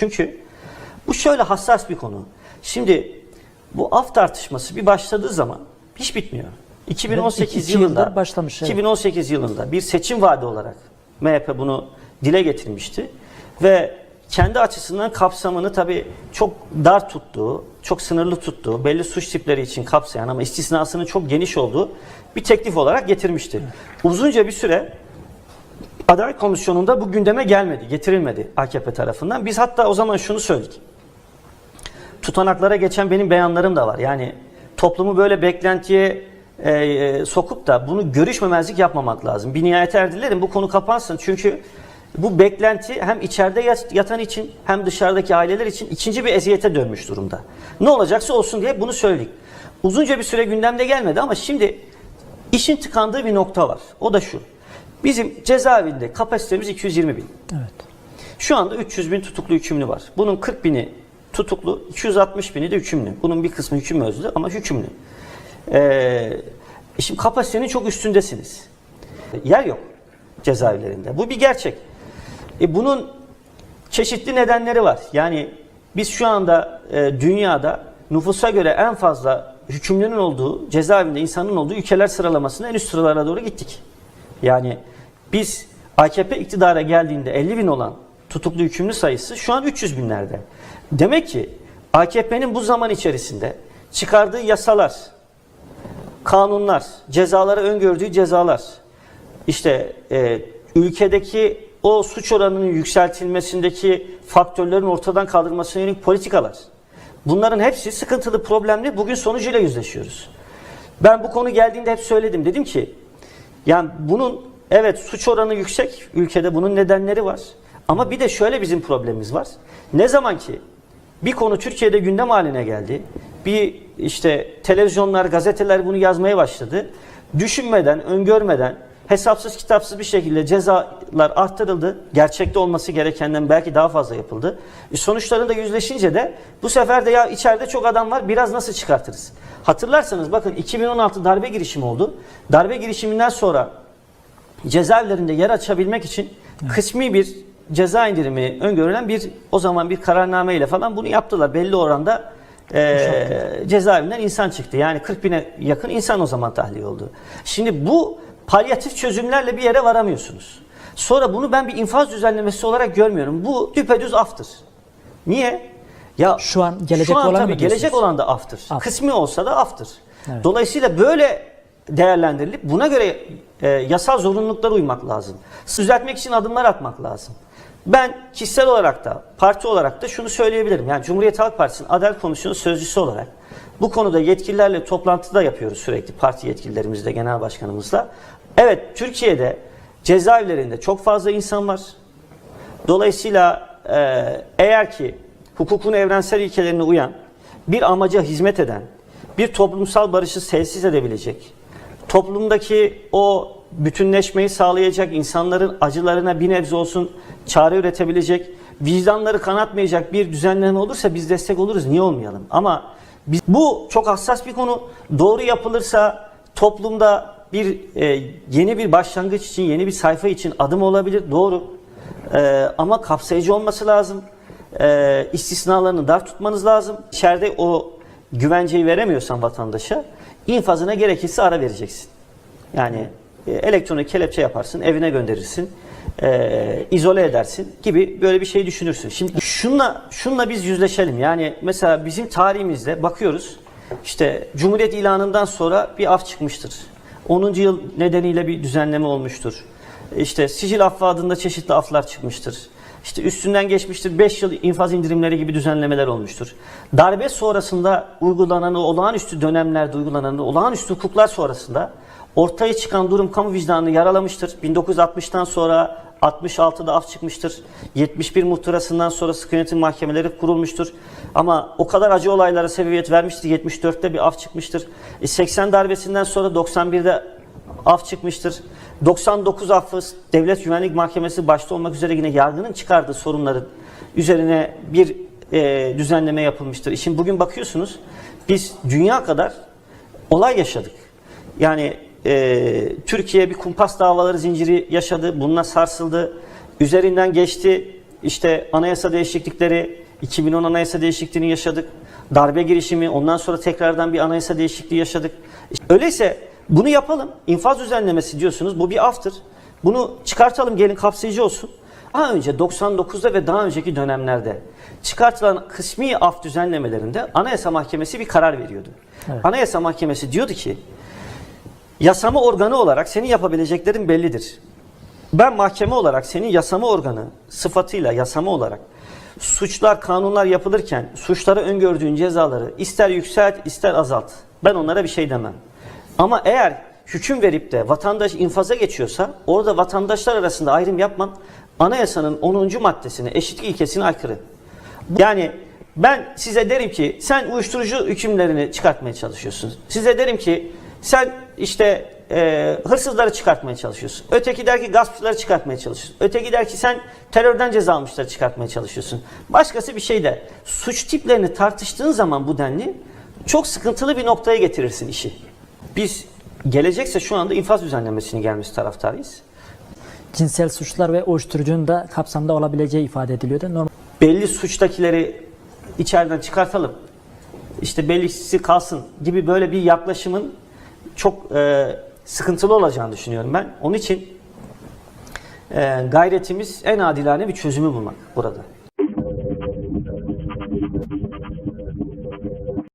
Çünkü bu şöyle hassas bir konu. Şimdi bu af tartışması bir başladığı zaman hiç bitmiyor. 2018 iki yılında başlamış, evet. 2018 yılında bir seçim vaadi olarak MHP bunu dile getirmişti ve kendi açısından kapsamını tabii çok dar tuttuğu, çok sınırlı tuttuğu, belli suç tipleri için kapsayan ama istisnasının çok geniş olduğu bir teklif olarak getirmişti. Uzunca bir süre Adalet Komisyonu'nda bu gündeme gelmedi, getirilmedi AKP tarafından. Biz hatta o zaman şunu söyledik. Tutanaklara geçen benim beyanlarım da var. Yani toplumu böyle beklentiye e, e, sokup da bunu görüşmemezlik yapmamak lazım. Bir nihayete erdilerim bu konu kapansın. Çünkü bu beklenti hem içeride yat- yatan için hem dışarıdaki aileler için ikinci bir eziyete dönmüş durumda. Ne olacaksa olsun diye bunu söyledik. Uzunca bir süre gündemde gelmedi ama şimdi işin tıkandığı bir nokta var. O da şu. Bizim cezaevinde kapasitemiz 220 bin. Evet. Şu anda 300 bin tutuklu hükümlü var. Bunun 40 bini tutuklu, 260 bini de hükümlü. Bunun bir kısmı hüküm özlü ama hükümlü. Ee, şimdi kapasitenin çok üstündesiniz. Yer yok cezaevlerinde. Bu bir gerçek. E, bunun çeşitli nedenleri var. Yani biz şu anda e, dünyada nüfusa göre en fazla hükümlünün olduğu, cezaevinde insanın olduğu ülkeler sıralamasında en üst sıralara doğru gittik. Yani biz AKP iktidara geldiğinde 50 bin olan tutuklu hükümlü sayısı şu an 300 binlerde. Demek ki AKP'nin bu zaman içerisinde çıkardığı yasalar, kanunlar, cezalara öngördüğü cezalar, işte e, ülkedeki o suç oranının yükseltilmesindeki faktörlerin ortadan kaldırılmasına yönelik politikalar. Bunların hepsi sıkıntılı, problemli. Bugün sonucuyla yüzleşiyoruz. Ben bu konu geldiğinde hep söyledim. Dedim ki yani bunun evet suç oranı yüksek ülkede bunun nedenleri var. Ama bir de şöyle bizim problemimiz var. Ne zaman ki bir konu Türkiye'de gündem haline geldi. Bir işte televizyonlar, gazeteler bunu yazmaya başladı. Düşünmeden, öngörmeden, hesapsız kitapsız bir şekilde cezalar arttırıldı. Gerçekte olması gerekenden belki daha fazla yapıldı. E sonuçlarında yüzleşince de bu sefer de ya içeride çok adam var biraz nasıl çıkartırız? Hatırlarsanız bakın 2016 darbe girişimi oldu. Darbe girişiminden sonra cezaevlerinde yer açabilmek için kısmi bir ceza indirimi öngörülen bir o zaman bir kararname ile falan bunu yaptılar. Belli oranda e, cezaevinden insan çıktı. Yani 40 bine yakın insan o zaman tahliye oldu. Şimdi bu palyatif çözümlerle bir yere varamıyorsunuz. Sonra bunu ben bir infaz düzenlemesi olarak görmüyorum. Bu düpedüz aftır. Niye? Ya Şu an gelecek şu an olan tabii gelecek olan da aftır. Af. Kısmi olsa da aftır. Evet. Dolayısıyla böyle değerlendirilip buna göre e, yasal zorunluluklara uymak lazım. Düzeltmek için adımlar atmak lazım. Ben kişisel olarak da parti olarak da şunu söyleyebilirim. Yani Cumhuriyet Halk Partisi'nin Adalet Komisyonu sözcüsü olarak bu konuda yetkililerle toplantıda yapıyoruz sürekli parti yetkililerimizle, genel başkanımızla. Evet Türkiye'de cezaevlerinde çok fazla insan var. Dolayısıyla e, eğer ki hukukun evrensel ilkelerine uyan, bir amaca hizmet eden, bir toplumsal barışı tesis edebilecek, toplumdaki o bütünleşmeyi sağlayacak, insanların acılarına bir nebze olsun çare üretebilecek, vicdanları kanatmayacak bir düzenleme olursa biz destek oluruz. Niye olmayalım? Ama biz, bu çok hassas bir konu. Doğru yapılırsa toplumda bir e, yeni bir başlangıç için, yeni bir sayfa için adım olabilir. Doğru. Ee, ama kapsayıcı olması lazım. Ee, istisnalarını dar tutmanız lazım. İçeride o güvenceyi veremiyorsan vatandaşa infazına gerekirse ara vereceksin. Yani e, elektronik kelepçe yaparsın, evine gönderirsin, e, izole edersin gibi böyle bir şey düşünürsün. Şimdi şunla şunla biz yüzleşelim. Yani mesela bizim tarihimizde bakıyoruz. İşte Cumhuriyet ilanından sonra bir af çıkmıştır. 10. yıl nedeniyle bir düzenleme olmuştur. İşte sicil affı adında çeşitli aflar çıkmıştır. İşte üstünden geçmiştir 5 yıl infaz indirimleri gibi düzenlemeler olmuştur. Darbe sonrasında uygulanan olağanüstü dönemlerde uygulanan olağanüstü hukuklar sonrasında ortaya çıkan durum kamu vicdanını yaralamıştır. 1960'tan sonra 66'da af çıkmıştır. 71 muhtırasından sonra sıkı yönetim mahkemeleri kurulmuştur. Ama o kadar acı olaylara sebebiyet vermiştir. 74'te bir af çıkmıştır. E 80 darbesinden sonra 91'de af çıkmıştır. 99 affı Devlet Güvenlik Mahkemesi başta olmak üzere yine yargının çıkardığı sorunların üzerine bir e, düzenleme yapılmıştır. İşin bugün bakıyorsunuz biz dünya kadar olay yaşadık. Yani e, Türkiye bir kumpas davaları zinciri yaşadı. Bununla sarsıldı. Üzerinden geçti. İşte anayasa değişiklikleri, 2010 anayasa değişikliğini yaşadık. Darbe girişimi, ondan sonra tekrardan bir anayasa değişikliği yaşadık. Öyleyse bunu yapalım. İnfaz düzenlemesi diyorsunuz. Bu bir aftır. Bunu çıkartalım gelin kapsayıcı olsun. Daha önce 99'da ve daha önceki dönemlerde çıkartılan kısmi af düzenlemelerinde Anayasa Mahkemesi bir karar veriyordu. Evet. Anayasa Mahkemesi diyordu ki yasama organı olarak senin yapabileceklerin bellidir. Ben mahkeme olarak senin yasama organı sıfatıyla yasama olarak suçlar, kanunlar yapılırken suçlara öngördüğün cezaları ister yükselt ister azalt. Ben onlara bir şey demem. Ama eğer hüküm verip de vatandaş infaza geçiyorsa orada vatandaşlar arasında ayrım yapman anayasanın 10. maddesine eşitlik ilkesine aykırı. Yani ben size derim ki sen uyuşturucu hükümlerini çıkartmaya çalışıyorsun. Size derim ki sen işte e, hırsızları çıkartmaya çalışıyorsun. Öteki der ki gaspçıları çıkartmaya çalışıyorsun. Öteki der ki sen terörden ceza almışları çıkartmaya çalışıyorsun. Başkası bir şey de suç tiplerini tartıştığın zaman bu denli çok sıkıntılı bir noktaya getirirsin işi. Biz gelecekse şu anda infaz düzenlemesini gelmesi taraftarıyız. Cinsel suçlar ve uyuşturucunun da kapsamda olabileceği ifade ediliyordu. Normal belli suçtakileri içeriden çıkartalım. İşte bellisi kalsın gibi böyle bir yaklaşımın çok e, sıkıntılı olacağını düşünüyorum ben. Onun için e, gayretimiz en adilane bir çözümü bulmak burada.